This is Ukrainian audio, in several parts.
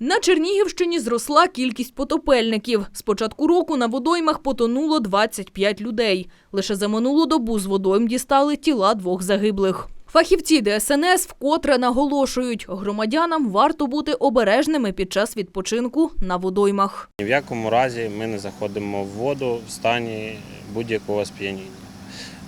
На Чернігівщині зросла кількість потопельників. З початку року на водоймах потонуло 25 людей. Лише за минулу добу з водойм дістали тіла двох загиблих. Фахівці ДСНС вкотре наголошують, громадянам варто бути обережними під час відпочинку на водоймах. Ні в якому разі ми не заходимо в воду в стані будь-якого сп'яніння.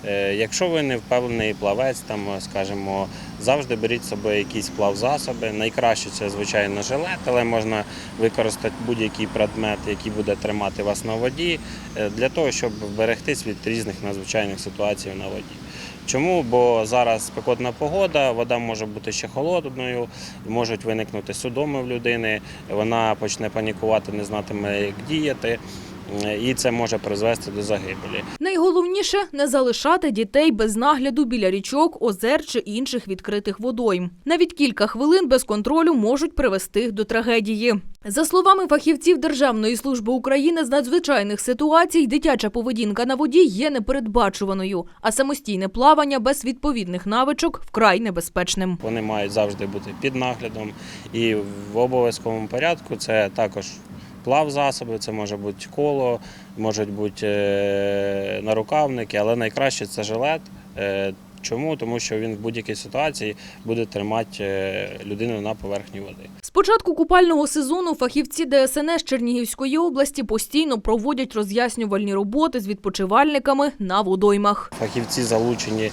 Е, Якщо ви не впевнений плавець, там, скажімо, завжди беріть з собою якісь плавзасоби. Найкраще це, звичайно, жилет, але можна використати будь-який предмет, який буде тримати вас на воді, е, для того, щоб вберегтись від різних надзвичайних ситуацій на воді. Чому? Бо зараз спекотна погода, вода може бути ще холодною, можуть виникнути судоми в людини, вона почне панікувати, не знатиме, як діяти, е, і це може призвести до загибелі. Найголовніше не залишати дітей без нагляду біля річок, озер чи інших відкритих водойм. Навіть кілька хвилин без контролю можуть привести до трагедії. За словами фахівців Державної служби України з надзвичайних ситуацій, дитяча поведінка на воді є непередбачуваною, а самостійне плавання без відповідних навичок вкрай небезпечним. Вони мають завжди бути під наглядом і в обов'язковому порядку це також плавзасоби, це може бути коло, можуть бути е, нарукавники, але найкраще це жилет. Чому? Тому що він в будь-якій ситуації буде тримати е, людину на поверхні води. З початку купального сезону фахівці ДСНС Чернігівської області постійно проводять роз'яснювальні роботи з відпочивальниками на водоймах. Фахівці залучені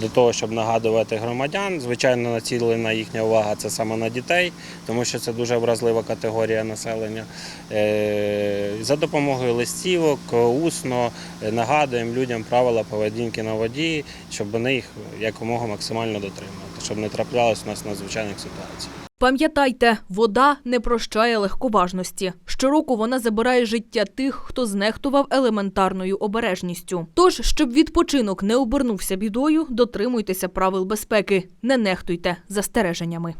до того, щоб нагадувати громадян. Звичайно, націлена їхня увага це саме на дітей, тому що це дуже вразлива категорія населення. Е, За допомогою листівок, усно е, нагадуємо людям правила поведінки на воді, щоб вони їх якомога максимально дотримувати, щоб не траплялось у нас надзвичайних ситуацій. Пам'ятайте, вода не прощає легковажності. Щороку вона забирає життя тих, хто знехтував елементарною обережністю. Тож, щоб відпочинок не обернувся бідою, дотримуйтеся правил безпеки, не нехтуйте застереженнями.